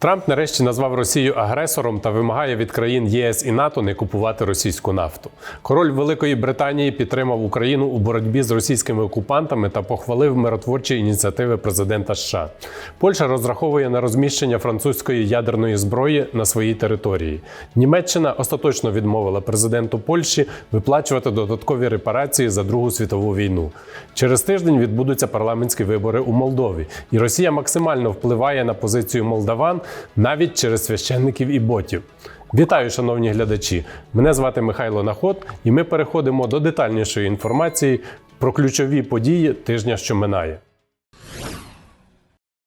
Трамп нарешті назвав Росію агресором та вимагає від країн ЄС і НАТО не купувати російську нафту. Король Великої Британії підтримав Україну у боротьбі з російськими окупантами та похвалив миротворчі ініціативи президента США. Польща розраховує на розміщення французької ядерної зброї на своїй території. Німеччина остаточно відмовила президенту Польщі виплачувати додаткові репарації за Другу світову війну. Через тиждень відбудуться парламентські вибори у Молдові, і Росія максимально впливає на позицію молдаван навіть через священників і ботів. Вітаю, шановні глядачі! Мене звати Михайло Наход, і ми переходимо до детальнішої інформації про ключові події тижня, що минає.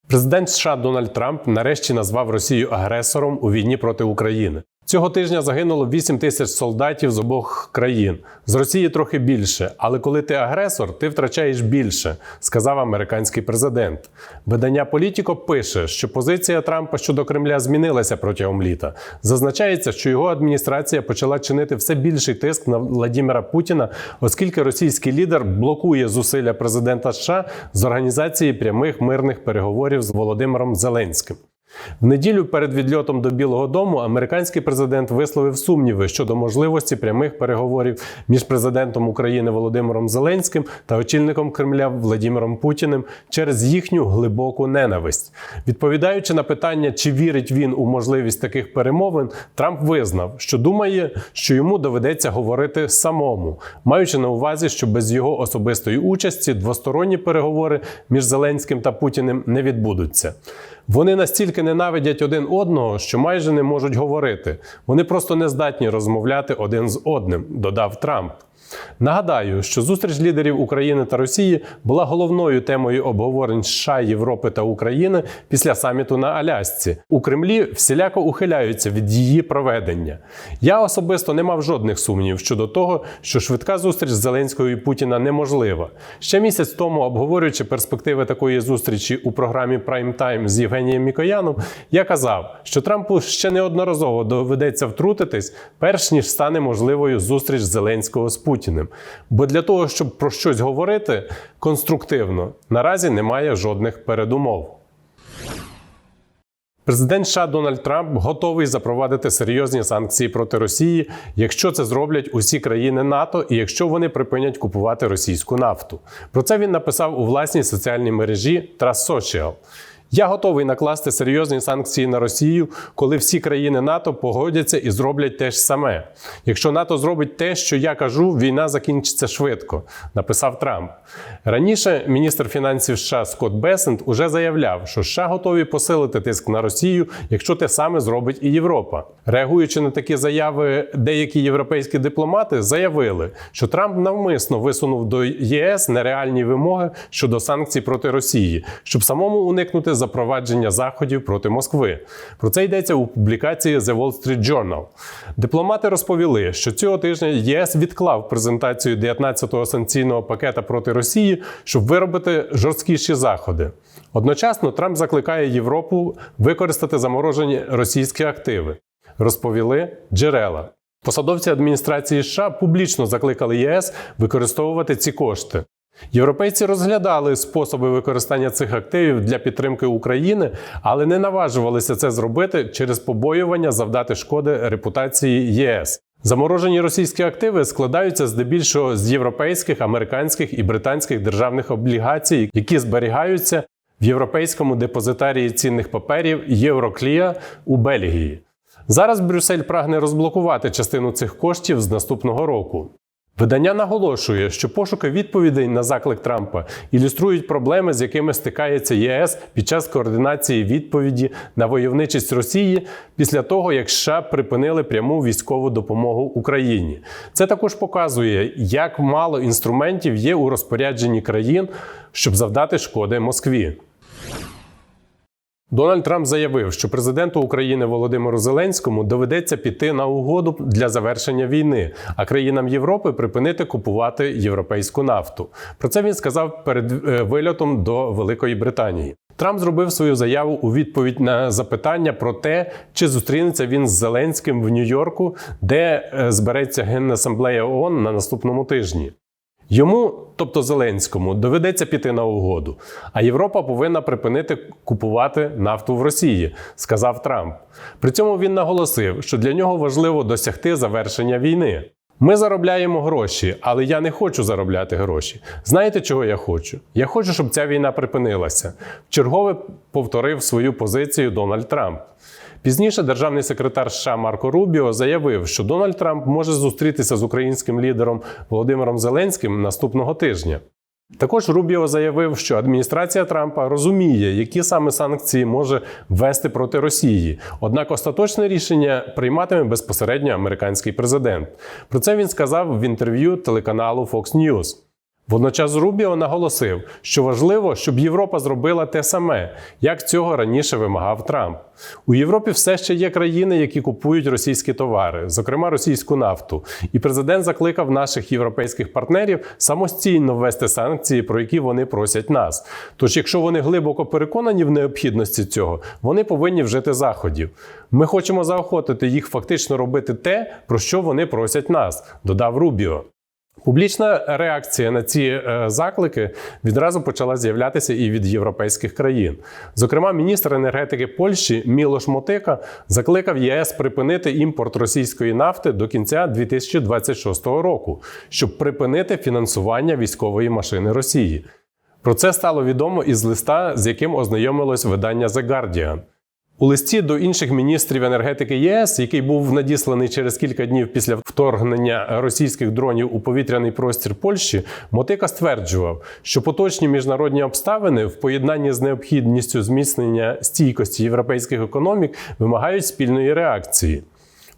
Президент США Дональд Трамп нарешті назвав Росію агресором у війні проти України. Цього тижня загинуло 8 тисяч солдатів з обох країн. З Росії трохи більше, але коли ти агресор, ти втрачаєш більше, сказав американський президент. Видання Політіко пише, що позиція Трампа щодо Кремля змінилася протягом літа. Зазначається, що його адміністрація почала чинити все більший тиск на Владіміра Путіна, оскільки російський лідер блокує зусилля президента США з організації прямих мирних переговорів з Володимиром Зеленським. В неділю перед відльотом до Білого Дому американський президент висловив сумніви щодо можливості прямих переговорів між президентом України Володимиром Зеленським та очільником Кремля Владимиром Путіним через їхню глибоку ненависть. Відповідаючи на питання, чи вірить він у можливість таких перемовин, Трамп визнав, що думає, що йому доведеться говорити самому, маючи на увазі, що без його особистої участі двосторонні переговори між Зеленським та Путіним не відбудуться. Вони настільки ненавидять один одного, що майже не можуть говорити. Вони просто не здатні розмовляти один з одним, додав Трамп. Нагадаю, що зустріч лідерів України та Росії була головною темою обговорень США, Європи та України після саміту на Алясці. У Кремлі всіляко ухиляються від її проведення. Я особисто не мав жодних сумнівів щодо того, що швидка зустріч з Зеленською і Путіна неможлива. Ще місяць тому, обговорюючи перспективи такої зустрічі у програмі Time з Євгенієм Мікояном, я казав, що Трампу ще неодноразово доведеться втрутитись, перш ніж стане можливою зустріч Зеленського з Путіним. Бо для того, щоб про щось говорити конструктивно, наразі немає жодних передумов. Президент США Дональд Трамп готовий запровадити серйозні санкції проти Росії, якщо це зроблять усі країни НАТО і якщо вони припинять купувати російську нафту. Про це він написав у власній соціальній мережі Trust Social. Я готовий накласти серйозні санкції на Росію, коли всі країни НАТО погодяться і зроблять те ж саме. Якщо НАТО зробить те, що я кажу, війна закінчиться швидко, написав Трамп. Раніше міністр фінансів США Скотт Бесент уже заявляв, що США готові посилити тиск на Росію, якщо те саме зробить і Європа. Реагуючи на такі заяви, деякі європейські дипломати заявили, що Трамп навмисно висунув до ЄС нереальні вимоги щодо санкцій проти Росії, щоб самому уникнути запровадження заходів проти Москви. Про це йдеться у публікації The Wall Street Journal. Дипломати розповіли, що цього тижня ЄС відклав презентацію 19-го санкційного пакета проти Росії, щоб виробити жорсткіші заходи. Одночасно Трамп закликає Європу використати заморожені російські активи, розповіли джерела. Посадовці адміністрації США публічно закликали ЄС використовувати ці кошти. Європейці розглядали способи використання цих активів для підтримки України, але не наважувалися це зробити через побоювання завдати шкоди репутації ЄС. Заморожені російські активи складаються здебільшого з європейських, американських і британських державних облігацій, які зберігаються в європейському депозитарії цінних паперів Євроклія у Бельгії. Зараз Брюссель прагне розблокувати частину цих коштів з наступного року. Видання наголошує, що пошуки відповідей на заклик Трампа ілюструють проблеми, з якими стикається ЄС під час координації відповіді на войовничість Росії після того, як США припинили пряму військову допомогу Україні. Це також показує, як мало інструментів є у розпорядженні країн, щоб завдати шкоди Москві. Дональд Трамп заявив, що президенту України Володимиру Зеленському доведеться піти на угоду для завершення війни, а країнам Європи припинити купувати європейську нафту. Про це він сказав перед е, вильотом до Великої Британії. Трамп зробив свою заяву у відповідь на запитання про те, чи зустрінеться він з Зеленським в Нью-Йорку, де е, збереться Генасамблея ООН на наступному тижні. Йому, тобто Зеленському, доведеться піти на угоду, а Європа повинна припинити купувати нафту в Росії, сказав Трамп. При цьому він наголосив, що для нього важливо досягти завершення війни. Ми заробляємо гроші, але я не хочу заробляти гроші. Знаєте, чого я хочу? Я хочу, щоб ця війна припинилася. Вчергове повторив свою позицію Дональд Трамп. Пізніше державний секретар США Марко Рубіо заявив, що Дональд Трамп може зустрітися з українським лідером Володимиром Зеленським наступного тижня. Також Рубіо заявив, що адміністрація Трампа розуміє, які саме санкції може ввести проти Росії. Однак остаточне рішення прийматиме безпосередньо американський президент. Про це він сказав в інтерв'ю телеканалу Fox News. Водночас Рубіо наголосив, що важливо, щоб Європа зробила те саме, як цього раніше вимагав Трамп. У Європі все ще є країни, які купують російські товари, зокрема російську нафту. І президент закликав наших європейських партнерів самостійно ввести санкції, про які вони просять нас. Тож, якщо вони глибоко переконані в необхідності цього, вони повинні вжити заходів. Ми хочемо заохотити їх фактично робити те, про що вони просять нас, додав Рубіо. Публічна реакція на ці е, заклики відразу почала з'являтися і від європейських країн. Зокрема, міністр енергетики Польщі Мілош Мотика закликав ЄС припинити імпорт російської нафти до кінця 2026 року, щоб припинити фінансування військової машини Росії. Про це стало відомо із листа, з яким ознайомилось видання The Guardian. У листі до інших міністрів енергетики ЄС, який був надісланий через кілька днів після вторгнення російських дронів у повітряний простір Польщі, Мотика стверджував, що поточні міжнародні обставини в поєднанні з необхідністю зміцнення стійкості європейських економік вимагають спільної реакції.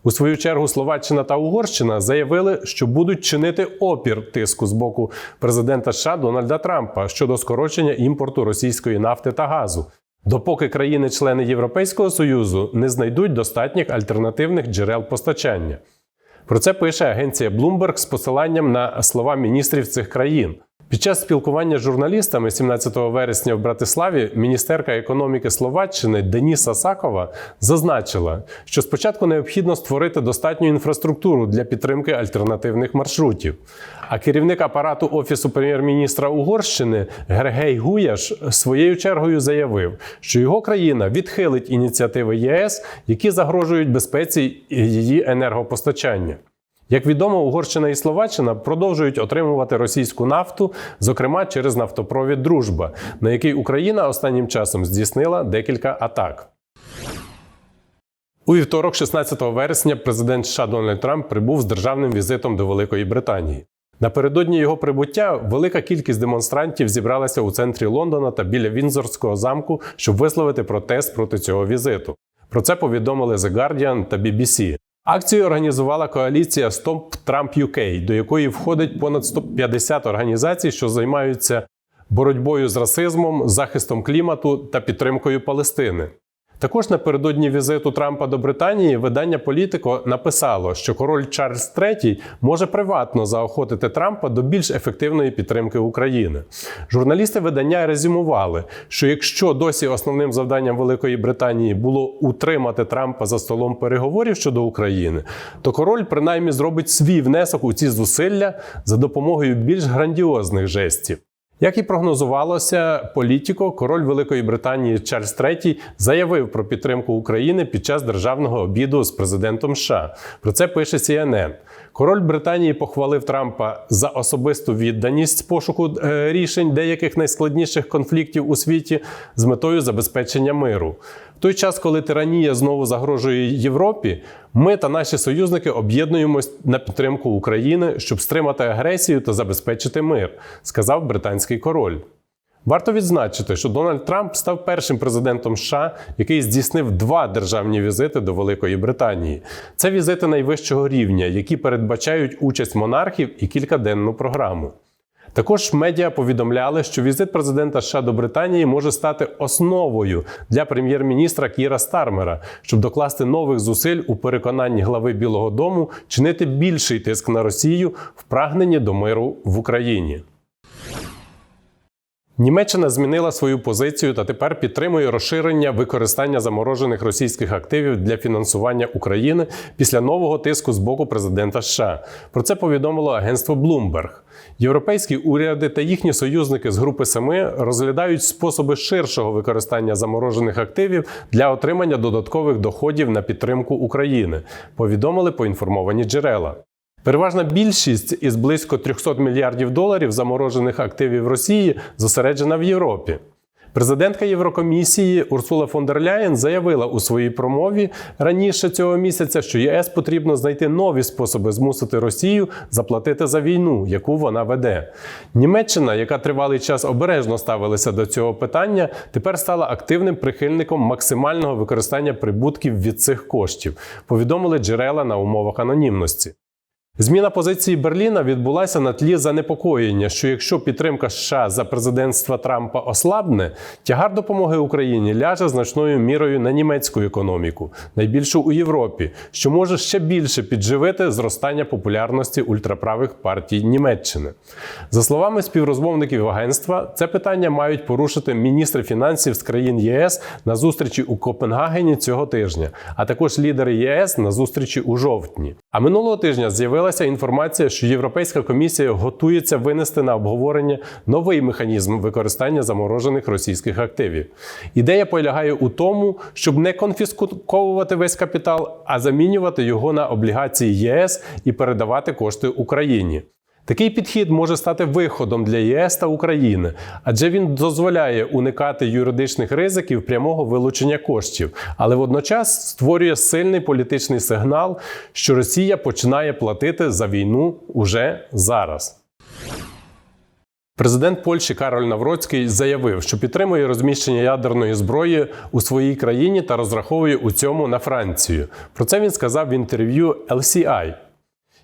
У свою чергу Словаччина та Угорщина заявили, що будуть чинити опір тиску з боку президента США Дональда Трампа щодо скорочення імпорту російської нафти та газу допоки країни-члени Європейського Союзу не знайдуть достатніх альтернативних джерел постачання. Про це пише агенція Bloomberg з посиланням на слова міністрів цих країн. Під час спілкування з журналістами 17 вересня в Братиславі міністерка економіки Словаччини Деніса Сакова зазначила, що спочатку необхідно створити достатню інфраструктуру для підтримки альтернативних маршрутів. А керівник апарату Офісу прем'єр-міністра Угорщини Гергей Гуяш своєю чергою заявив, що його країна відхилить ініціативи ЄС, які загрожують безпеці її енергопостачання. Як відомо, Угорщина і Словаччина продовжують отримувати російську нафту, зокрема через нафтопровід Дружба, на який Україна останнім часом здійснила декілька атак. У вівторок, 16 вересня, президент США Дональд Трамп прибув з державним візитом до Великої Британії. Напередодні його прибуття велика кількість демонстрантів зібралася у центрі Лондона та біля Вінзорського замку, щоб висловити протест проти цього візиту. Про це повідомили The Guardian та BBC. Акцію організувала коаліція Stop Trump UK, до якої входить понад 150 організацій, що займаються боротьбою з расизмом, захистом клімату та підтримкою Палестини. Також напередодні візиту Трампа до Британії видання Політико написало, що король Чарльз III може приватно заохотити Трампа до більш ефективної підтримки України. Журналісти видання резюмували, що якщо досі основним завданням Великої Британії було утримати Трампа за столом переговорів щодо України, то король принаймні зробить свій внесок у ці зусилля за допомогою більш грандіозних жестів. Як і прогнозувалося, політико, король Великої Британії Чарльз III заявив про підтримку України під час державного обіду з президентом США. Про це пише CNN. Король Британії похвалив Трампа за особисту відданість пошуку е, рішень деяких найскладніших конфліктів у світі з метою забезпечення миру. В той час, коли тиранія знову загрожує Європі, ми та наші союзники об'єднуємось на підтримку України, щоб стримати агресію та забезпечити мир, сказав британський король. Варто відзначити, що Дональд Трамп став першим президентом США, який здійснив два державні візити до Великої Британії. Це візити найвищого рівня, які передбачають участь монархів і кількаденну програму. Також медіа повідомляли, що візит президента США до Британії може стати основою для прем'єр-міністра Кіра Стармера, щоб докласти нових зусиль у переконанні глави Білого Дому чинити більший тиск на Росію в прагненні до миру в Україні. Німеччина змінила свою позицію та тепер підтримує розширення використання заморожених російських активів для фінансування України після нового тиску з боку президента США. Про це повідомило агентство Bloomberg. Європейські уряди та їхні союзники з групи Семи розглядають способи ширшого використання заморожених активів для отримання додаткових доходів на підтримку України. Повідомили поінформовані джерела. Переважна більшість із близько 300 мільярдів доларів заморожених активів Росії зосереджена в Європі. Президентка Єврокомісії Урсула фон дер Ляєн заявила у своїй промові раніше цього місяця, що ЄС потрібно знайти нові способи змусити Росію заплатити за війну, яку вона веде. Німеччина, яка тривалий час обережно ставилася до цього питання, тепер стала активним прихильником максимального використання прибутків від цих коштів. Повідомили джерела на умовах анонімності. Зміна позиції Берліна відбулася на тлі занепокоєння, що якщо підтримка США за президентства Трампа ослабне, тягар допомоги Україні ляже значною мірою на німецьку економіку, найбільшу у Європі, що може ще більше підживити зростання популярності ультраправих партій Німеччини. За словами співрозмовників агентства, це питання мають порушити міністри фінансів з країн ЄС на зустрічі у Копенгагені цього тижня, а також лідери ЄС на зустрічі у жовтні. А минулого тижня з'явилася інформація, що Європейська комісія готується винести на обговорення новий механізм використання заморожених російських активів. Ідея полягає у тому, щоб не конфісковувати весь капітал, а замінювати його на облігації ЄС і передавати кошти Україні. Такий підхід може стати виходом для ЄС та України, адже він дозволяє уникати юридичних ризиків прямого вилучення коштів, але водночас створює сильний політичний сигнал, що Росія починає платити за війну уже зараз. Президент Польщі Кароль Навроцький заявив, що підтримує розміщення ядерної зброї у своїй країні та розраховує у цьому на Францію. Про це він сказав в інтерв'ю LCI.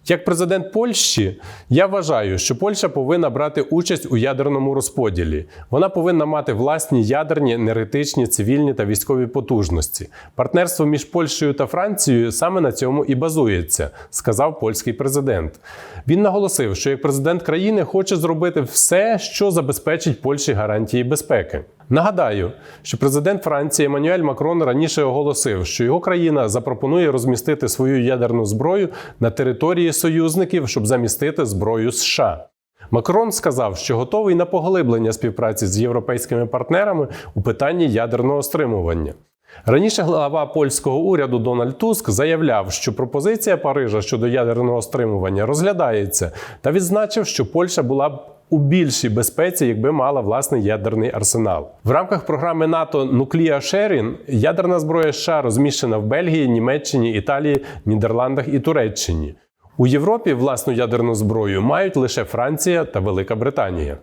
Як президент Польщі, я вважаю, що Польща повинна брати участь у ядерному розподілі. Вона повинна мати власні ядерні, енергетичні, цивільні та військові потужності. Партнерство між Польщею та Францією саме на цьому і базується, сказав польський президент. Він наголосив, що як президент країни хоче зробити все, що забезпечить Польщі гарантії безпеки. Нагадаю, що президент Франції Еммануель Макрон раніше оголосив, що його країна запропонує розмістити свою ядерну зброю на території союзників, щоб замістити зброю США. Макрон сказав, що готовий на поглиблення співпраці з європейськими партнерами у питанні ядерного стримування. Раніше глава польського уряду Дональд Туск заявляв, що пропозиція Парижа щодо ядерного стримування розглядається, та відзначив, що Польща була б у більшій безпеці, якби мала власний ядерний арсенал. В рамках програми НАТО Нуклія Шерін ядерна зброя США розміщена в Бельгії, Німеччині, Італії, Нідерландах і Туреччині. У Європі власну ядерну зброю мають лише Франція та Велика Британія.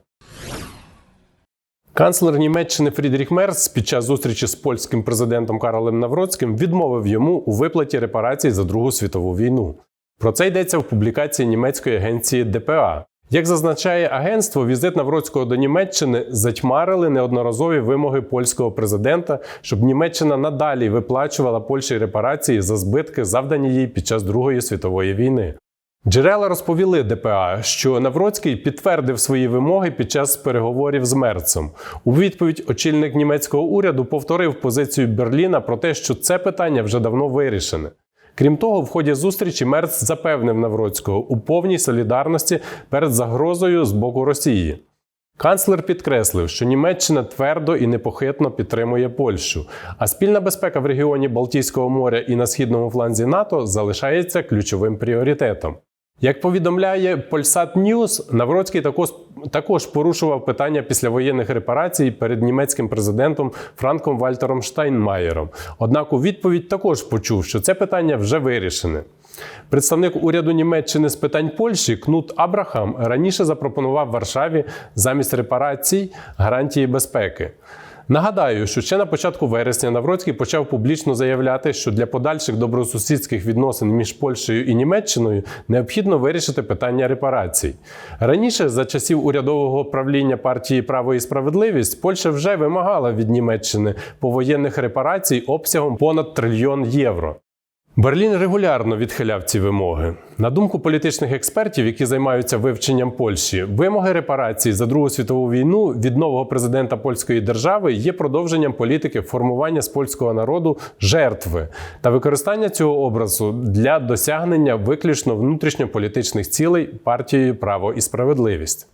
Канцлер Німеччини Фрідріх Мерц під час зустрічі з польським президентом Карлем Навроцьким відмовив йому у виплаті репарацій за Другу світову війну. Про це йдеться в публікації німецької агенції ДПА. Як зазначає агентство, візит Навроцького до Німеччини затьмарили неодноразові вимоги польського президента, щоб Німеччина надалі виплачувала Польщі репарації за збитки, завдані їй під час Другої світової війни. Джерела розповіли ДПА, що Навроцький підтвердив свої вимоги під час переговорів з Мерцем. У відповідь очільник німецького уряду повторив позицію Берліна про те, що це питання вже давно вирішене. Крім того, в ході зустрічі Мерц запевнив Навроцького у повній солідарності перед загрозою з боку Росії. Канцлер підкреслив, що Німеччина твердо і непохитно підтримує Польщу, а спільна безпека в регіоні Балтійського моря і на східному фланзі НАТО залишається ключовим пріоритетом. Як повідомляє Polsat News, Навроцький також, також порушував питання післявоєнних репарацій перед німецьким президентом Франком Вальтером Штайнмаєром. Однак у відповідь також почув, що це питання вже вирішене. Представник уряду Німеччини з питань Польщі Кнут Абрахам раніше запропонував Варшаві замість репарацій гарантії безпеки. Нагадаю, що ще на початку вересня Навроцький почав публічно заявляти, що для подальших добросусідських відносин між Польщею і Німеччиною необхідно вирішити питання репарацій. Раніше, за часів урядового правління партії Право і справедливість, Польща вже вимагала від Німеччини повоєнних репарацій обсягом понад трильйон євро. Берлін регулярно відхиляв ці вимоги. На думку політичних експертів, які займаються вивченням Польщі, вимоги репарації за Другу світову війну від нового президента польської держави є продовженням політики формування з польського народу жертви та використання цього образу для досягнення виключно внутрішньополітичних цілей партією Право і справедливість.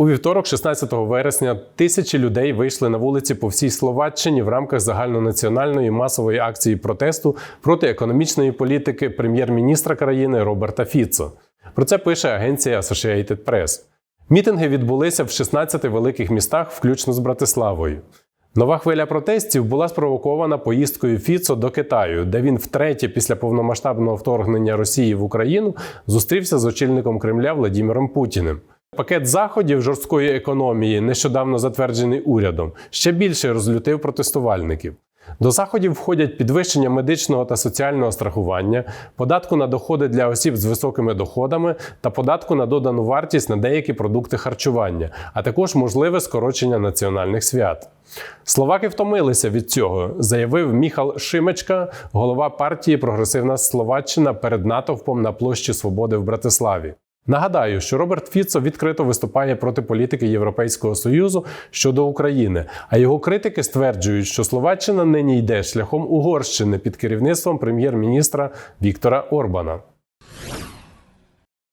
У вівторок, 16 вересня, тисячі людей вийшли на вулиці по всій Словаччині в рамках загальнонаціональної масової акції протесту проти економічної політики прем'єр-міністра країни Роберта Фіцо. Про це пише агенція Associated Press. Мітинги відбулися в 16 великих містах, включно з Братиславою. Нова хвиля протестів була спровокована поїздкою Фіцо до Китаю, де він втретє після повномасштабного вторгнення Росії в Україну зустрівся з очільником Кремля Владіміром Путіним. Пакет заходів жорсткої економії, нещодавно затверджений урядом, ще більше розлютив протестувальників. До заходів входять підвищення медичного та соціального страхування, податку на доходи для осіб з високими доходами та податку на додану вартість на деякі продукти харчування, а також можливе скорочення національних свят. Словаки втомилися від цього, заявив Міхал Шимечка, голова партії Прогресивна Словаччина перед натовпом на площі Свободи в Братиславі. Нагадаю, що Роберт Фіцо відкрито виступає проти політики Європейського союзу щодо України, а його критики стверджують, що Словаччина нині йде шляхом Угорщини під керівництвом прем'єр-міністра Віктора Орбана.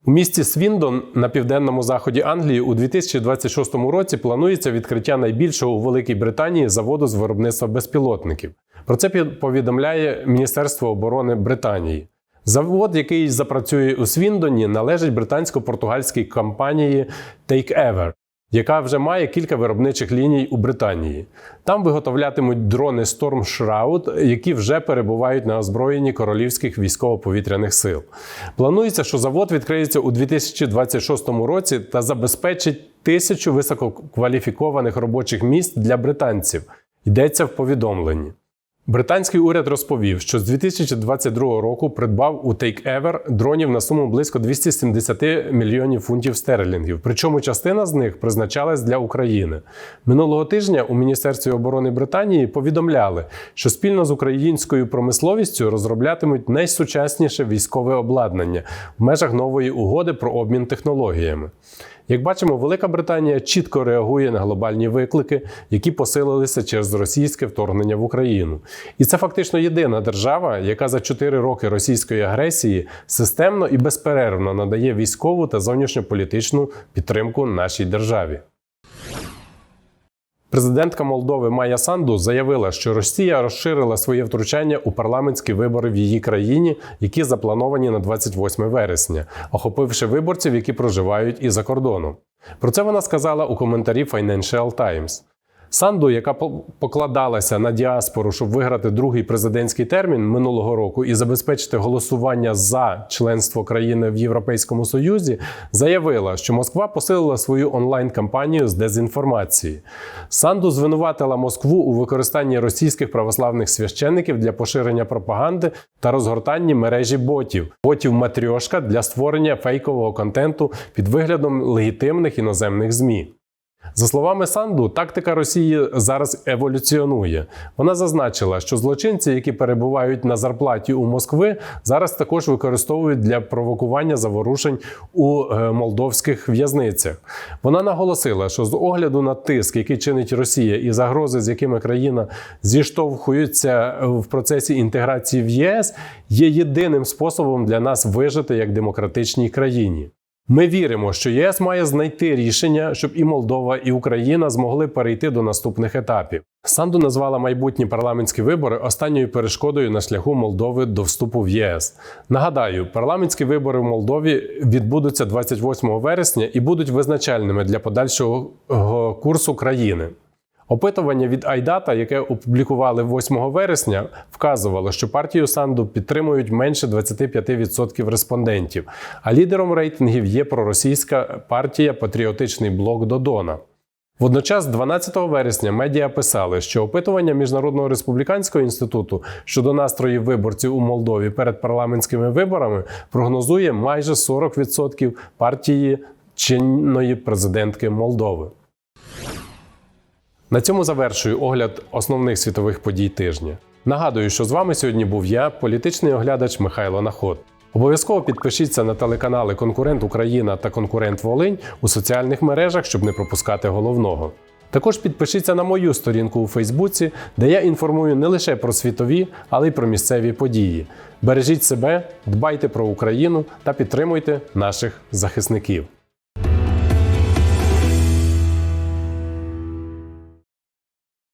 У місті Свіндон на південному заході Англії у 2026 році планується відкриття найбільшого у Великій Британії заводу з виробництва безпілотників. Про це повідомляє Міністерство оборони Британії. Завод, який запрацює у Свіндоні, належить британсько-португальській компанії TakeEver, яка вже має кілька виробничих ліній у Британії. Там виготовлятимуть дрони Storm Shroud, які вже перебувають на озброєнні королівських військово-повітряних сил. Планується, що завод відкриється у 2026 році та забезпечить тисячу висококваліфікованих робочих місць для британців. Йдеться в повідомленні. Британський уряд розповів, що з 2022 року придбав у TakeEver дронів на суму близько 270 мільйонів фунтів стерлінгів. Причому частина з них призначалась для України. Минулого тижня у Міністерстві оборони Британії повідомляли, що спільно з українською промисловістю розроблятимуть найсучасніше військове обладнання в межах нової угоди про обмін технологіями. Як бачимо, Велика Британія чітко реагує на глобальні виклики, які посилилися через російське вторгнення в Україну. І це фактично єдина держава, яка за 4 роки російської агресії системно і безперервно надає військову та зовнішньополітичну підтримку нашій державі. Президентка Молдови Майя Санду заявила, що Росія розширила своє втручання у парламентські вибори в її країні, які заплановані на 28 вересня, охопивши виборців, які проживають і за кордоном. Про це вона сказала у коментарі Financial Times. Санду, яка покладалася на діаспору, щоб виграти другий президентський термін минулого року і забезпечити голосування за членство країни в Європейському Союзі, заявила, що Москва посилила свою онлайн-кампанію з дезінформації. Санду звинуватила Москву у використанні російських православних священників для поширення пропаганди та розгортанні мережі ботів, ботів матрьошка для створення фейкового контенту під виглядом легітимних іноземних змі. За словами Санду, тактика Росії зараз еволюціонує. Вона зазначила, що злочинці, які перебувають на зарплаті у Москви, зараз також використовують для провокування заворушень у е, молдовських в'язницях. Вона наголосила, що з огляду на тиск, який чинить Росія, і загрози, з якими країна зіштовхується в процесі інтеграції в ЄС, є єдиним способом для нас вижити як демократичній країні. Ми віримо, що ЄС має знайти рішення, щоб і Молдова, і Україна змогли перейти до наступних етапів. Санду назвала майбутні парламентські вибори останньою перешкодою на шляху Молдови до вступу в ЄС. Нагадаю, парламентські вибори в Молдові відбудуться 28 вересня і будуть визначальними для подальшого курсу країни. Опитування від Айдата, яке опублікували 8 вересня, вказувало, що партію Санду підтримують менше 25% респондентів. А лідером рейтингів є проросійська партія Патріотичний блок Додона. Водночас, 12 вересня, медіа писали, що опитування Міжнародного республіканського інституту щодо настроїв виборців у Молдові перед парламентськими виборами прогнозує майже 40% партії чинної президентки Молдови. На цьому завершую огляд основних світових подій тижня. Нагадую, що з вами сьогодні був я, політичний оглядач Михайло Наход. Обов'язково підпишіться на телеканали Конкурент Україна та Конкурент Волинь у соціальних мережах, щоб не пропускати головного. Також підпишіться на мою сторінку у Фейсбуці, де я інформую не лише про світові, але й про місцеві події. Бережіть себе, дбайте про Україну та підтримуйте наших захисників.